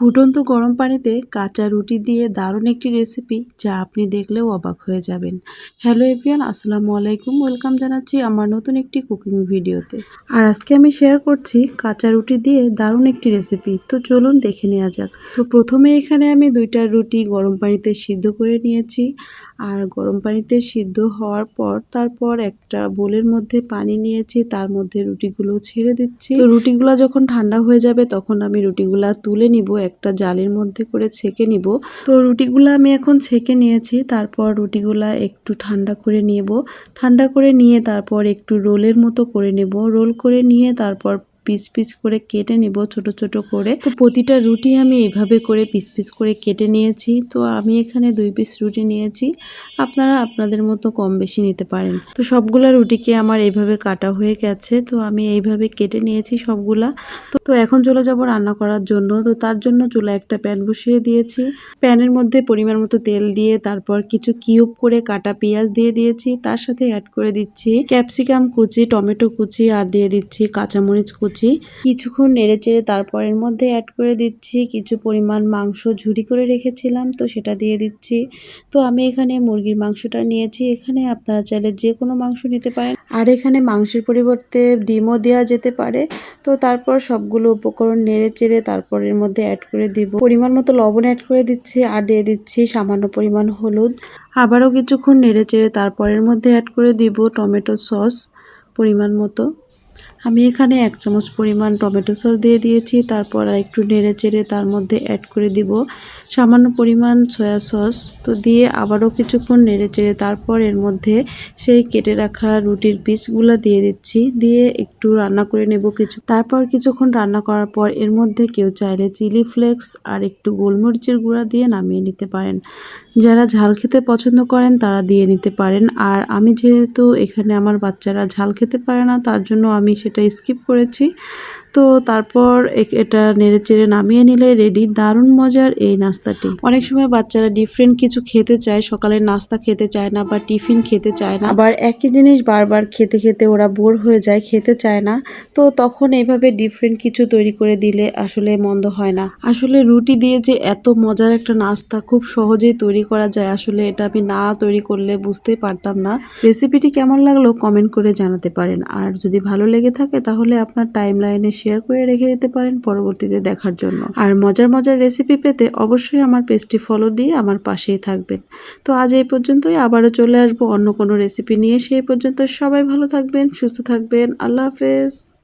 ফুটন্ত গরম পানিতে কাঁচা রুটি দিয়ে দারুণ একটি রেসিপি যা আপনি দেখলেও অবাক হয়ে যাবেন। হ্যালো এভরিয়ান আসসালামু আলাইকুম। ওয়েলকাম জানাচ্ছি আমার নতুন একটি কুকিং ভিডিওতে আর আজকে আমি শেয়ার করছি কাঁচা রুটি দিয়ে দারুণ একটি রেসিপি তো চলুন দেখে নেওয়া যাক। তো প্রথমে এখানে আমি দুইটা রুটি গরম পানিতে সিদ্ধ করে নিয়েছি। আর গরম পানিতে সিদ্ধ হওয়ার পর তারপর একটা বোলের মধ্যে পানি নিয়েছি, তার মধ্যে রুটিগুলো ছেড়ে দিচ্ছি। রুটিগুলো যখন ঠান্ডা হয়ে যাবে তখন আমি রুটিগুলা তুলে নিব একটা জালের মধ্যে করে ছেঁকে নিব। তো রুটিগুলো আমি এখন ছেঁকে নিয়েছি, তারপর রুটিগুলা একটু ঠান্ডা করে নিব। ঠান্ডা করে নিয়ে তারপর একটু রোলের মতো করে নেব। রোল করে নিয়ে তারপর পিস পিস করে কেটে নিব, ছোট ছোট করে। তো প্রতিটা রুটি আমি এইভাবে করে পিস পিস করে কেটে নিয়েছি। তো আমি এখানে দুই পিস রুটি নিয়েছি। আপনারা আপনাদের মতো কম বেশি নিতে পারেন। তো সবগুলা রুটিকে আমার এইভাবে কাটা হয়ে গেছে। তো আমি এইভাবে কেটে নিয়েছি সবগুলা। তো এখন চলে যাব রান্না করার জন্য। তো তার জন্য চুলা একটা প্যান বসিয়ে দিয়েছি। প্যানের মধ্যে পরিমাণ মতো তেল দিয়ে তারপর কিছু কিউব করে কাটা পেঁয়াজ দিয়ে দিয়েছি। তার সাথে অ্যাড করে দিচ্ছি ক্যাপসিকাম কুচি, টমেটো কুচি আর দিয়ে দিচ্ছি কাঁচামরিচ কুচি। কিছুক্ষণ নেড়ে চেড়ে তারপর এর মধ্যে অ্যাড করে দিচ্ছি। কিছু পরিমাণ মাংস ঝুরি করে রেখেছিলাম, তো সেটা দিয়ে দিচ্ছি। তো আমি এখানে মুরগির মাংসটা নিয়েছি। এখানে আপনারা চাইলে যে কোনো মাংস নিতে পারেন। আর এখানে মাংসের পরিবর্তে ডিমও দেওয়া যেতে পারে। তো তারপর সবগুলো উপকরণ নেড়ে চেড়ে তারপর এর মধ্যে অ্যাড করে দিব। পরিমাণ মতো লবণ অ্যাড করে দিচ্ছি আর দিয়ে দিচ্ছি সামান্য পরিমাণ হলুদ। আবারও কিছুক্ষণ নেড়ে চেড়ে তারপরের মধ্যে অ্যাড করে দিব টমেটো সস পরিমাণ মতো। আমি এখানে এক চামচ পরিমাণ টমেটো সস দিয়ে দিয়েছি, তারপর একটু নেড়ে চেড়ে তার মধ্যে অ্যাড করে দিব সামান্য পরিমাণ সয়া সস তো দিয়ে আবারও কিছুক্ষণ নেড়ে চেড়ে তারপর এর মধ্যে সেই কেটে রাখা রুটির পিসগুলো দিয়ে দিচ্ছি। দিয়ে একটু রান্না করে নেব কিছু। তারপর কিছুক্ষণ রান্না করার পর এর মধ্যে কেউ চাইলে চিলি ফ্লেক্স আর একটু গোলমরিচের গুঁড়া দিয়ে নামিয়ে নিতে পারেন। যারা ঝাল খেতে পছন্দ করেন তারা দিয়ে নিতে পারেন। আর আমি যেহেতু এখানে আমার বাচ্চারা ঝাল খেতে পারে না, তার জন্য আমি সেটা স্কিপ করেছি। তো তারপর এটা নেড়ে চেড়ে নামিয়ে নিলে রেডি দারুণ মজার এই নাস্তাটি। অনেক সময় বাচ্চারা ডিফারেন্ট কিছু খেতে চায় সকালের নাস্তা খেতে চায় না বা টিফিন খেতে চায় না। আবার একই জিনিস বারবার খেতে খেতে ওরা বোর হয়ে যায়, খেতে চায় না। তো তখন এইভাবে ডিফারেন্ট কিছু তৈরি করে দিলে আসলে মন্দ হয় না। আসলে রুটি দিয়ে যে এত মজার একটা নাস্তা খুব সহজেই তৈরি করা যায়, আসলে এটা আমি না তৈরি করলে বুঝতেই পারতাম না। রেসিপিটি কেমন লাগল কমেন্ট করে জানাতে পারেন। আর যদি ভালো লেগে থাকে, তাহলে আপনার টাইম লাইনে শেয়ার করে রেখে দিতে পারেন পরবর্তীতে দেখার জন্য। আর মজার মজার রেসিপি পেতে অবশ্যই আমার পেজটি ফলো দিয়ে আমার পাশেই থাকবেন। তো আজ এই পর্যন্তই, আবারও চলে আসব অন্য কোনো রেসিপি নিয়ে। সেই পর্যন্ত সবাই ভালো থাকবেন, সুস্থ থাকবেন। আল্লাহ হাফেজ।